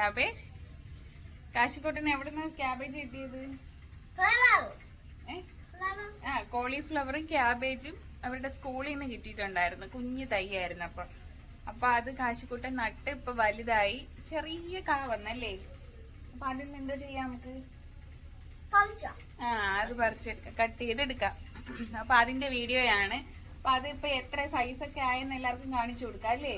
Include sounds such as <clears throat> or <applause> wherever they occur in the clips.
Cabbage കാശിക്കോട്ടന് എവിടുന്ന് cabbage കിട്ടിയത്? ആ കോളിഫ്ലവറും ക്യാബേജും അവരുടെ സ്കൂളിൽ നിന്ന് കിട്ടിയിട്ടുണ്ടായിരുന്നു. കുഞ്ഞു തൈയായിരുന്നു അപ്പൊ. അപ്പൊ അത് കാശിക്കുട്ടൻ നട്ട് ഇപ്പൊ വലുതായി. ചെറിയ കാ വന്നല്ലേ? അപ്പൊ അതിൽ നിന്ന് എന്താ ചെയ്യാം നമുക്ക്? ആ അത് പറിച്ചെടുക്കാം. കട്ട് ചെയ്തെടുക്കാം. അപ്പൊ അതിന്റെ വീഡിയോയാണ് അപ്പൊ അതിപ്പോ എത്ര സൈസ് ഒക്കെ ആയെന്ന് എല്ലാവർക്കും കാണിച്ചു കൊടുക്കാം അല്ലേ?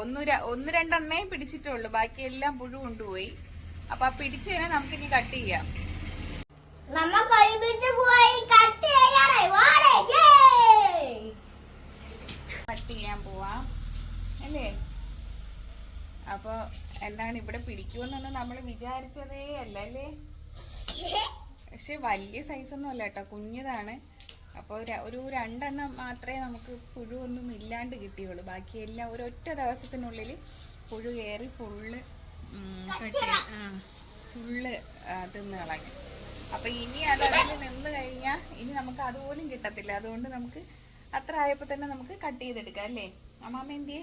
ഒന്ന് ഒന്ന് രണ്ടെണ്ണേ പിടിച്ചിട്ടുള്ളൂ. ബാക്കി എല്ലാം പുഴു കൊണ്ടുപോയി. അപ്പൊ ആ പിടിച്ചതിനെ നമുക്ക് ഇനി കട്ട് ചെയ്യാം. നമുക്ക് ഒരുമിച്ച് പോയി കട്ട് ചെയ്യാൻ പോവാം. അല്ലേ? അപ്പൊ എന്താണ് ഇവിടെ പിടിക്കുമെന്നൊന്നും നമ്മൾ വിചാരിച്ചതേ അല്ല? അല്ലേ <laughs> പക്ഷെ വലിയ സൈസ് ഒന്നും അല്ല കേട്ടോ. കുഞ്ഞതാണ്. അപ്പോൾ ഒരു രണ്ടെണ്ണം മാത്രമേ നമുക്ക് പുഴുവൊന്നും ഇല്ലാണ്ട് കിട്ടിയുള്ളൂ. ബാക്കി ബാക്കിയെല്ലാം ഒരൊറ്റ ദിവസത്തിനുള്ളിൽ പുഴു കയറി ഫുള്ള് കട്ടി ഫുള്ള് തിന്ന് കളഞ്ഞു അപ്പൊ ഇനി അത് അതിൽ നിന്ന് കഴിഞ്ഞാൽ ഇനി നമുക്ക് അതുപോലും കിട്ടത്തില്ല. അതുകൊണ്ട് നമുക്ക് അത്ര ആയപ്പോ തന്നെ നമുക്ക് കട്ട് ചെയ്തെടുക്കാം അല്ലേ? അമ്മാമ എന്തിയെ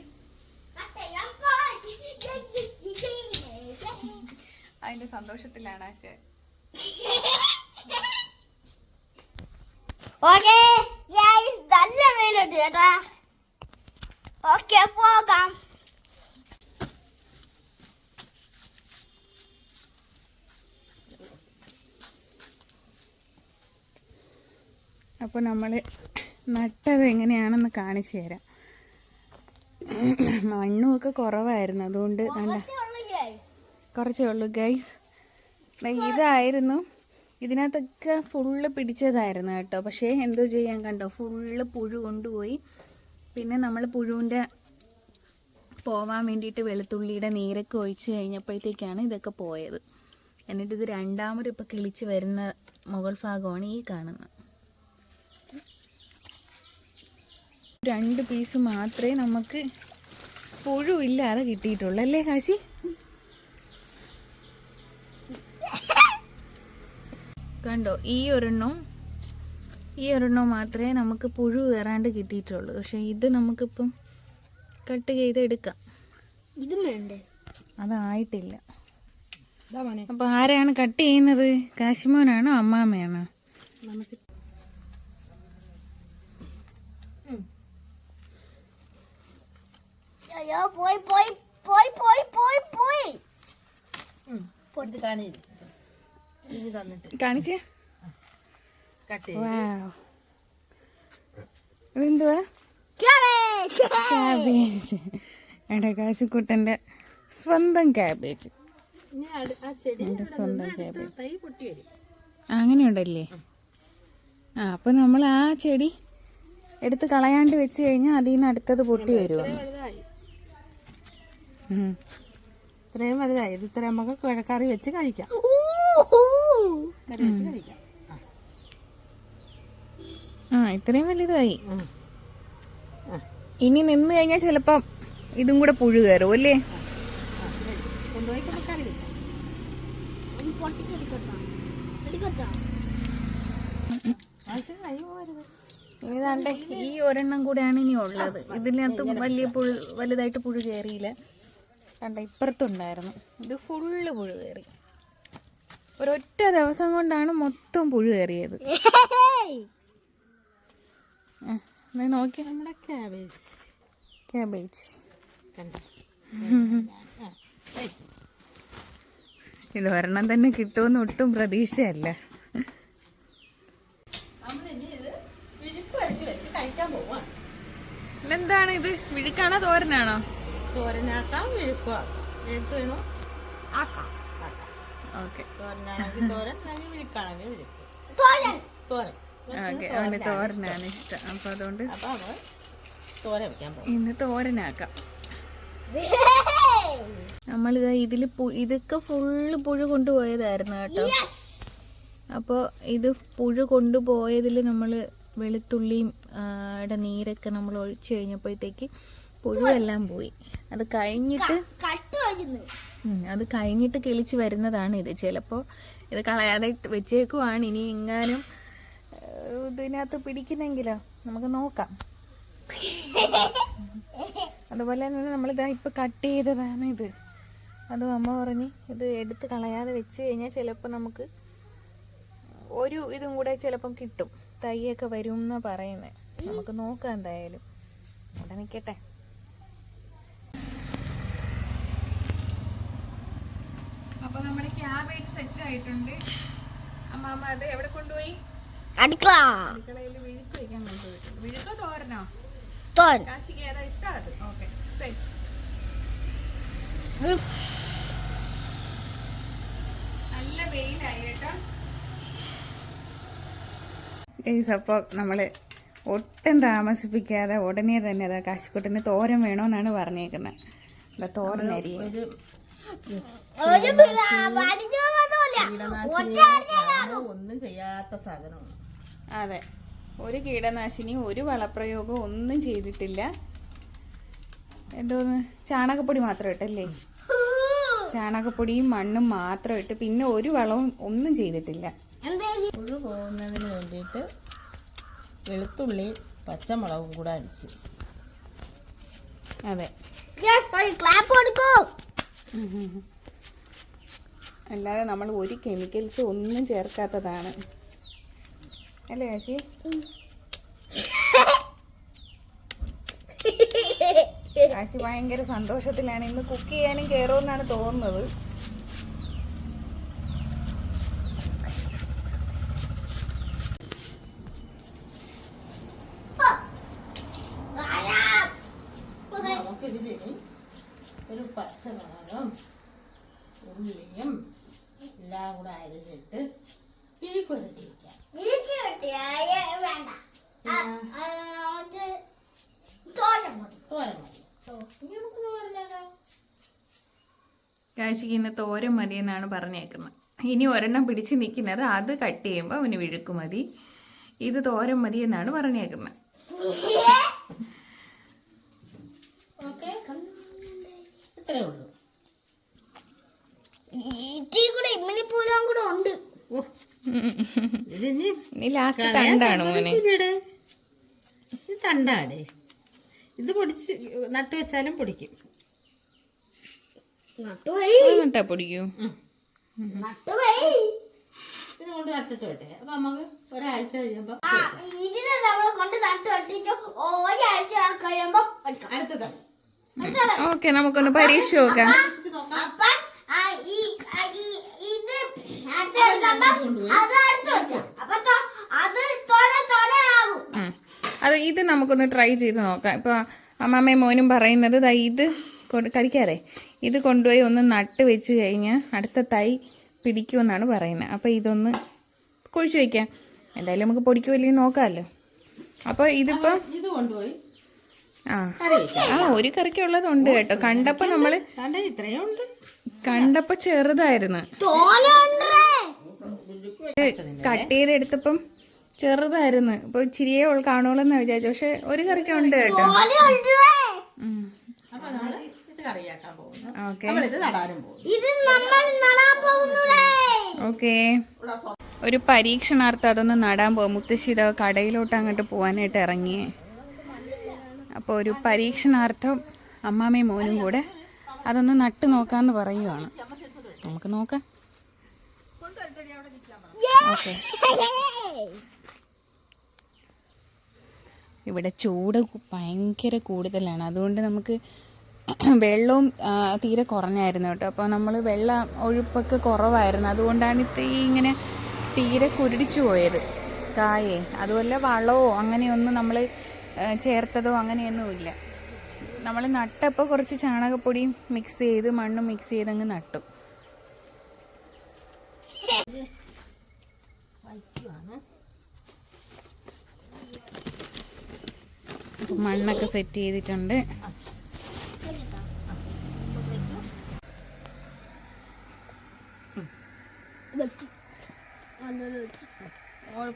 അതിന്റെ സന്തോഷത്തിലാണ് ആശ. <laughs> ഓക്കെ നല്ല വെയിലുണ്ട് ചേട്ടാ ഓക്കെ പോകാം. അപ്പോൾ നമ്മൾ നട്ടത് എങ്ങനെയാണെന്ന് കാണിച്ചു തരാം. മണ്ണും ഒക്കെ കുറവായിരുന്നു അതുകൊണ്ട് നല്ല കുറച്ചേ ഉള്ളൂ ഗൈസ് ഇതായിരുന്നു ഇതിനകത്തൊക്കെ ഫുള്ള് പിടിച്ചതായിരുന്നു കേട്ടോ. പക്ഷേ എന്തോ ചെയ്യാൻ കണ്ടോ? ഫുള്ള് പുഴു കൊണ്ടുപോയി. പിന്നെ നമ്മൾ പുഴുവിന്റെ പോവാൻ വേണ്ടിയിട്ട് വെളുത്തുള്ളിയുടെ നീരൊക്കെ ഒഴിച്ച് കഴിഞ്ഞപ്പോഴത്തേക്കാണ് ഇതൊക്കെ പോയത്. എന്നിട്ട് ഇത് രണ്ടാമത് ഇപ്പോൾ കിളിച്ച് വരുന്ന മുകൾ ഭാഗമാണ് ഈ കാണുന്നത്. രണ്ട് പീസ് മാത്രമേ നമുക്ക് പുഴു ഇല്ലാതെ കിട്ടിയിട്ടുള്ളൂ. അല്ലേ കാശി? കണ്ടോ ഈ ഒരെണ്ണം ഈ ഒരെണ്ണം മാത്രമേ നമുക്ക് പുഴു കയറാണ്ട് കിട്ടിയിട്ടുള്ളൂ. പക്ഷെ ഇത് നമുക്കിപ്പം കട്ട് ചെയ്ത് എടുക്കാം. ഇതും വേണ്ടേ? അതായിട്ടില്ല. അപ്പൊ ആരാണ് കട്ട് ചെയ്യുന്നത്? കാശിമോനാണോ അമ്മാമ്മയാണോ? പോയി പോയി പോയി പോയി പോയി പോയി. പോയി കാണിച്ചേ? ഇതെന്തുവാ? ക്യാബേജ്. സ്വന്തം ക്യാബേജ്. എന്റെ സ്വന്തം ക്യാബേജ്. അങ്ങനെ ഉണ്ടല്ലേ? വരും ആ, അപ്പൊ നമ്മൾ ആ ചെടി എടുത്ത് കളയാണ്ട് വെച്ച് കഴിഞ്ഞാൽ അതിൽ നിന്ന് അടുത്തത് പൊട്ടി വരുമോ വലുതായി. ഇത്രയും വലുതായി. ഇത് ഇത്ര നമുക്ക് കിഴക്കറി വെച്ച് കഴിക്കാം. വെച്ച് കഴിക്കാം. ആ. ഇത്രയും വലുതായി. ഇനി നിന്ന് കഴിഞ്ഞാൽ ചിലപ്പം ഇതും കൂടെ പുഴു കയറും അല്ലേ? കൊണ്ടുപോയി ഇനി ദാണ്ടെ ഈ ഒരെണ്ണം കൂടെയാണ് ഇനി ഉള്ളത്. ഇതിനകത്ത് വലിയ പുഴു വലുതായിട്ട് പുഴു കയറിയില്ല. കണ്ട ഇപ്പുറത്തുണ്ടായിരുന്നു. ഇത് ഫുള്ള് പുഴു കയറി. ഒരൊറ്റ ദിവസം കൊണ്ടാണ് മൊത്തം പുഴു കയറിയത്. നോക്കി. നമ്മുടെ ക്യാബേജ് ക്യാബേജ് ഇത് ഒരെണ്ണം തന്നെ കിട്ടുമെന്ന് ഒട്ടും പ്രതീക്ഷയല്ല. എന്താണ് ഇത്? വിഴുക്കാണോ? തോരനാണോ? തോരനാക്കാം വിഴുക്കുമാക്കാം ഏത് വേണോ. ഓക്കെ തോരനാണെങ്കിൽ <laughs> തോരൻ അല്ലെങ്കിൽ വിഴുക്കാണെങ്കിൽ വിഴുക്ക്. തോരൻ. ഓക്കെ അവന് തോരനാണ് ഇഷ്ടം. അപ്പൊ അതുകൊണ്ട് അപ്പൊ നമ്മൾ തോരൻ വെക്കാൻ പോകും ഇന്ന് തോരനാക്കാം. നമ്മളിതാ ഇതിൽ ഇതൊക്കെ ഫുള്ള് പുഴു കൊണ്ടുപോയതായിരുന്നു കേട്ടോ. അപ്പോൾ ഇത് പുഴു കൊണ്ടുപോയതിൽ നമ്മൾ വെളുത്തുള്ളിയും ആ, നീരൊക്കെ നമ്മൾ ഒഴിച്ചു കഴിഞ്ഞപ്പോഴത്തേക്ക് പുഴുവെല്ലാം പോയി. അത് കഴിഞ്ഞിട്ട് അത് കഴിഞ്ഞിട്ട് കിളിച്ച് വരുന്നതാണ് ഇത്. ചിലപ്പോൾ ഇത് കളയാതെ വെച്ചേക്കുവാണ്. ഇനി എങ്ങാനും ഇതിനകത്ത് പിടിക്കുന്നെങ്കിലോ? നമുക്ക് നോക്കാം. അതുപോലെ തന്നെ നമ്മളിതാ ഇപ്പം കട്ട് ചെയ്തതാണ് ഇത്. അത് അമ്മ പറഞ്ഞ് ഇത് എടുത്ത് കളയാതെ വെച്ച് കഴിഞ്ഞാൽ ചിലപ്പോൾ നമുക്ക് ഒരു ഇതും കൂടെ ചിലപ്പം കിട്ടും. തൈയൊക്കെ വരും എന്നാണ് പറയുന്നത് നമുക്ക് നോക്കാം എന്തായാലും. അവിടെ നിൽക്കട്ടെ. അപ്പോൾ നമ്മുടെ ക്യാബേജ് സെറ്റ് ആയിട്ടുണ്ട്. അമ്മാമ്മ അത് എവിടെ കൊണ്ടുപോയി? അടുക്കള. അടുക്കളയിൽ വിഴുക്ക് വെക്കാൻ കൊണ്ടുപോയിട്ടുണ്ട് വിഴുക്കോ തോരനോ? തോൻ കാശിക്ക് ഏതാ ഇഷ്ടം അത്? ഓക്കെ സെറ്റ് നല്ല വെയിലായി കേട്ടോ. അപ്പോൾ നമ്മൾ ഒട്ടും താമസിപ്പിക്കാതെ ഉടനെ തന്നെ അതാ കാശിക്കുട്ടന് തോരൻ വേണമെന്നാണ് പറഞ്ഞേക്കുന്നത് അല്ല തോരൻ അരി ഒന്നും ചെയ്യാത്ത സാധനമാണ്. അതെ. ഒരു കീടനാശിനി ഒരു വളപ്രയോഗവും ഒന്നും ചെയ്തിട്ടില്ല. എന്തോന്ന്? ചാണകപ്പൊടി മാത്രം ഇട്ടല്ലേ? ചാണകപ്പൊടിയും മണ്ണും മാത്രം ഇട്ട് പിന്നെ ഒരു വളവും ഒന്നും ചെയ്തിട്ടില്ല. പുഴു പോകുന്നതിന് വേണ്ടിയിട്ട് വെളുത്തുള്ളി പച്ചമുളകും കൂടെ അടിച്ച്. അതെ. ക്ലാപ്പ് കൊടുക്കൂ. അല്ലാതെ നമ്മൾ ഒരു കെമിക്കൽസ് ഒന്നും ചേർക്കാത്തതാണ്. അല്ലേ ചേച്ചി കാശി ഭയങ്കര സന്തോഷത്തിലാണ്. ഇന്ന് കുക്ക് ചെയ്യാനും കയറുമെന്നാണ് തോന്നുന്നത്. ഒരു പച്ചമുളകും ഉള്ളിയും എല്ലാം കൂടെ അരിഞ്ഞിട്ട് വയ്ക്കാം തോരൻ മതി. തോരൻ മതി. ഇനി നമുക്ക് തോരനാക്കാം കാശിക്ക് ഇന്ന് തോരൻ മതി എന്നാണ് പറഞ്ഞേക്കുന്നത്. ഇനി ഒരെണ്ണം പിടിച്ച് നിൽക്കുന്നത് അത് കട്ട് ചെയ്യുമ്പോൾ അവന് വിഴുക്ക് മതി. ഇത് തോരൻ മതി എന്നാണ് പറഞ്ഞേക്കുന്നത്. ഓക്കെ. ഇത്രേ ഉള്ളൂ. ഇതിനി ലാസ്റ്റ് തണ്ടാണ് മോനെ. ഇത് തണ്ടാടേ. ഇത് പൊടിച്ച് നട്ടു വെച്ചാലും പൊടിക്കും. നട്ടാ പൊടിക്കൂ. നട്ടിട്ട് വിട്ടെ. അപ്പൊ നമുക്ക് ഒരാഴ്ച കഴിയുമ്പോ ആ ഇതിനെ നമ്മളെ കൊണ്ട് നട്ടു വെട്ടിച്ചു ഒരാഴ്ച കഴിയുമ്പോ അടുത്ത. ഓക്കെ നമുക്കൊന്ന് പരീക്ഷ നോക്കാം. അത്. ഇത് നമുക്കൊന്ന് ട്രൈ ചെയ്ത് നോക്കാം. ഇപ്പോൾ അമ്മാമ്മയും മോനും പറയുന്നത് ദാ ഇത് കൊണ്ട് കഴിക്കാതെ. ഇത് കൊണ്ടുപോയി ഒന്ന് നട്ട് വെച്ച് കഴിഞ്ഞാൽ അടുത്ത തൈ പിടിക്കുമെന്നാണ് പറയുന്നത്. അപ്പോൾ ഇതൊന്ന് കുഴിച്ച് വയ്ക്കാം എന്തായാലും നമുക്ക് പൊടിക്കുമല്ലേ നോക്കാമല്ലോ. അപ്പോൾ ഇതിപ്പോൾ ഇത് കൊണ്ടുപോയി. ആ. ഒരു കറിക്കുള്ളതുണ്ട് കേട്ടോ. കണ്ടപ്പോ നമ്മൾ കണ്ടപ്പോ ഉണ്ട്. ചെറുതായിരുന്നു. കട്ട് ചെയ്തെടുത്തപ്പം ചെറുതായിരുന്നു. ഇപ്പൊ ഇച്ചിരിയേ ഉള്ളു കാണുള്ളൂ എന്നാ വിചാരിച്ചു പക്ഷെ ഒരു കറിക്കുണ്ട് കേട്ടോ. ഓക്കെ. ഒരു പരീക്ഷണാർത്ഥം അതൊന്ന് നടാൻ പോകും. മുത്തശ്ശി ഇതാ കടയിലോട്ട് അങ്ങോട്ട് പോവാനായിട്ട് ഇറങ്ങി അപ്പോൾ ഒരു പരീക്ഷണാർത്ഥം അമ്മാമ്മയും മോനും കൂടെ അതൊന്ന് നട്ട് നോക്കാമെന്ന് പറയുവാണ്. നമുക്ക് നോക്കാം. ഇവിടെ ചൂട് ഭയങ്കര കൂടുതലാണ്. അതുകൊണ്ട് നമുക്ക് <clears throat> വെള്ളവും തീരെ കുറഞ്ഞായിരുന്നു കേട്ടോ. അപ്പോൾ നമ്മൾ വെള്ളം ഒഴുപ്പൊക്കെ കുറവായിരുന്നു. അതുകൊണ്ടാണ് ഇത്ര ഇങ്ങനെ തീരെ കുരുടിച്ചു പോയത്. കായേ അതുമല്ല വളമോ അങ്ങനെയൊന്നും നമ്മൾ ചേർത്തതോ അങ്ങനെയൊന്നുമില്ല. നമ്മൾ നട്ടപ്പോൾ കുറച്ച് ചാണകപ്പൊടിയും മിക്സ് ചെയ്ത് മണ്ണും മിക്സ് ചെയ്ത് അങ്ങ് നട്ടു. മണ്ണൊക്കെ സെറ്റ് ചെയ്തിട്ടുണ്ട്.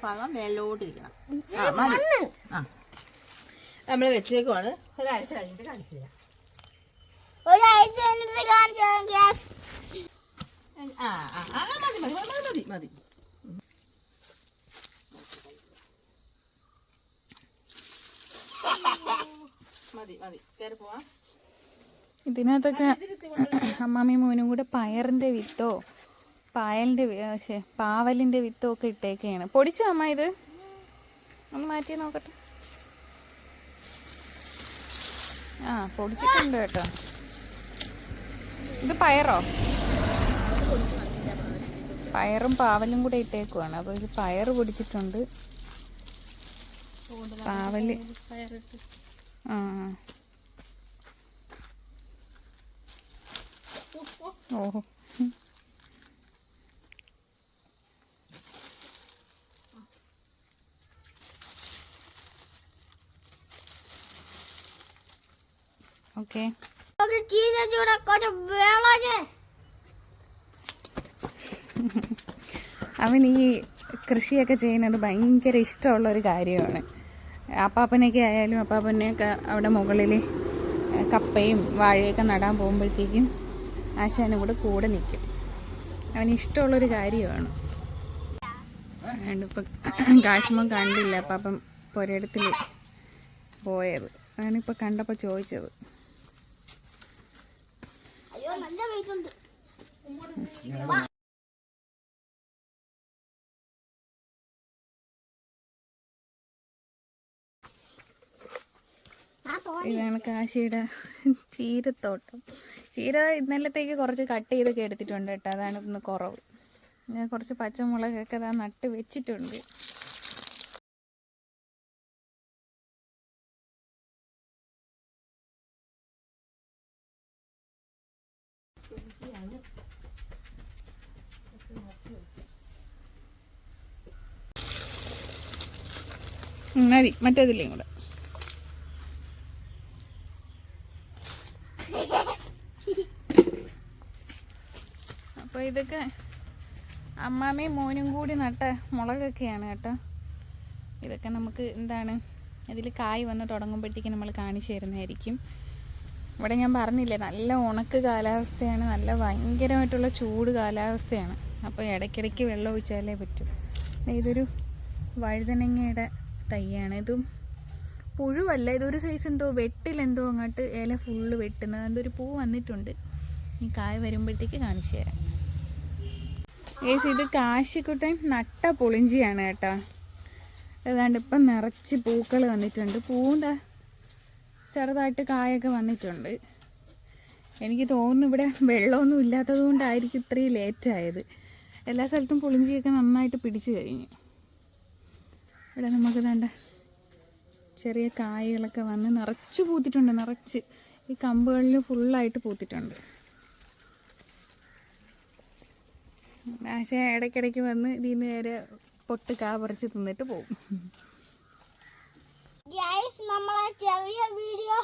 ഭാഗം മേലോട്ടിരിക്കണം ആ. നമ്മൾ വെച്ചേക്കുവാണ്. ഒരാഴ്ച കഴിഞ്ഞിട്ട് കാണിച്ചു തരാം. ഒരാഴ്ച കഴിഞ്ഞിട്ട് കാണിച്ചു ഗ്യാസ്. ആ ആ ആ മതി മതി മതി മതി മതി മതി. മതി കയറി പോവാം. ഇതിനകത്തൊക്കെ അമ്മാമ്മയും മോനും കൂടെ പയറിന്റെ വിത്തോ ആ, പാവലിന്റെ വിത്തോ ഒക്കെ ഇട്ടേക്കാണ് പൊടിച്ചോ അമ്മ ഇത്? ഒന്ന് മാറ്റി നോക്കട്ടെ. ആ പൊടിച്ചിട്ടുണ്ട് കേട്ടോ. ഇത് പയറോ? പയറും പാവലും കൂടെ ഇട്ടേക്കുവാണ്. അപ്പോൾ ഇത് പയർ പൊടിച്ചിട്ടുണ്ട്. പാവൽ. ആ. ഓഹോ. ഓക്കെ. അവൻ ഈ കൃഷിയൊക്കെ ചെയ്യുന്നത് ഭയങ്കര ഇഷ്ടമുള്ള ഒരു കാര്യമാണ്. അപ്പാപ്പനൊക്കെ ആയാലും അപ്പാപ്പനെയൊക്കെ അവിടെ മുകളിൽ കപ്പയും വാഴയൊക്കെ നടാൻ പോകുമ്പോഴത്തേക്കും ആശാനും കൂടെ കൂടെ നിൽക്കും അവന് ഇഷ്ടമുള്ളൊരു കാര്യമാണ്. ഇപ്പം കാശ്മീർ കണ്ടില്ല അപ്പാപ്പം പുരയിടത്തിൽ പോയത്. അവനിപ്പോൾ കണ്ടപ്പോൾ ചോദിച്ചത്. ഇതാണ് കാശിയുടെ ചീരത്തോട്ടം. ചീര ഇന്നലത്തേക്ക് കുറച്ച് കട്ട് ചെയ്തൊക്കെ എടുത്തിട്ടുണ്ട് കേട്ടോ. അതാണ് ഇന്ന് കുറവ്. ഞാൻ കുറച്ച് പച്ചമുളകൊക്കെ അതാ നട്ട് വെച്ചിട്ടുണ്ട്. മതി. മറ്റേതില്ലേ കൂടെ. അപ്പോൾ ഇതൊക്കെ അമ്മാമ്മയും മോനും കൂടി നട്ട മുളകൊക്കെയാണ് കേട്ടോ. ഇതൊക്കെ നമുക്ക് എന്താണ് ഇതിൽ കായ് വന്ന് തുടങ്ങുമ്പോഴത്തേക്കും നമ്മൾ കാണിച്ചു തരുന്നതായിരിക്കും. ഇവിടെ ഞാൻ പറഞ്ഞില്ലേ നല്ല ഉണക്ക് കാലാവസ്ഥയാണ് നല്ല ഭയങ്കരമായിട്ടുള്ള ചൂട് കാലാവസ്ഥയാണ്. അപ്പോൾ ഇടയ്ക്കിടയ്ക്ക് വെള്ളം ഒഴിച്ചാലേ പറ്റൂ. ഇതൊരു വഴുതനങ്ങയുടെ തൈയാണ് ഇതും പുഴുവല്ല ഇതൊരു സൈസ് എന്തോ വെട്ടിലെന്തോ അങ്ങോട്ട് ഇല ഫുള്ള് വെട്ടുന്നത് അതിന്റെ ഒരു പൂ വന്നിട്ടുണ്ട്. ഈ കായ വരുമ്പോഴത്തേക്ക് കാണിച്ചു തരാം. ഏസ് ഇത് കാശിക്കുട്ടൻ നട്ട പൊളിഞ്ചിയാണ് കേട്ടോ. ഏതാണ്ട് ഇപ്പം നിറച്ച് പൂക്കൾ വന്നിട്ടുണ്ട്. പൂവിന്റെ ചെറുതായിട്ട് കായൊക്കെ വന്നിട്ടുണ്ട്. എനിക്ക് തോന്നുന്നു ഇവിടെ വെള്ളമൊന്നും ഇല്ലാത്തത് കൊണ്ടായിരിക്കും ഇത്രയും ലേറ്റായത് എല്ലാ സ്ഥലത്തും പുളിഞ്ചിയൊക്കെ നന്നായിട്ട് പിടിച്ചു കഴിഞ്ഞു. ഇവിടെ നമുക്ക് വേണ്ട. ചെറിയ കായകളൊക്കെ വന്ന് നിറച്ച് പൂത്തിട്ടുണ്ട് നിറച്ച്. ഈ കമ്പുകളിൽ ഫുള്ളായിട്ട് പൂത്തിട്ടുണ്ട്. ആശ ഇടയ്ക്കിടയ്ക്ക് വന്ന് ഇതിന് നേരെ പൊട്ട് കാ പറിച്ച് തിന്നിട്ട് പോകും നമ്മളെ ചെറിയ വീഡിയോ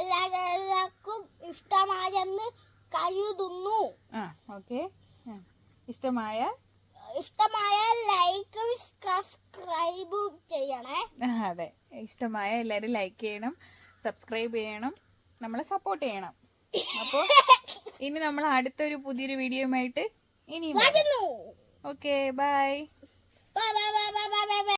എല്ലാവർക്കും ഇഷ്ടമായെന്ന് കരുതുന്നു. ആ ഓക്കെ. ഇഷ്ടമായ ഇഷ്ടമായ ലൈക്കും സബ്സ്ക്രൈബും ചെയ്യണേ. അതെ. ഇഷ്ടമായ എല്ലാവരും ലൈക്ക് ചെയ്യണം സബ്സ്ക്രൈബ് ചെയ്യണം നമ്മളെ സപ്പോർട്ട് ചെയ്യണം. അപ്പോൾ ഇനി നമ്മൾ അടുത്തൊരു പുതിയൊരു വീഡിയോയുമായിട്ട് വരുന്നു. Okay bye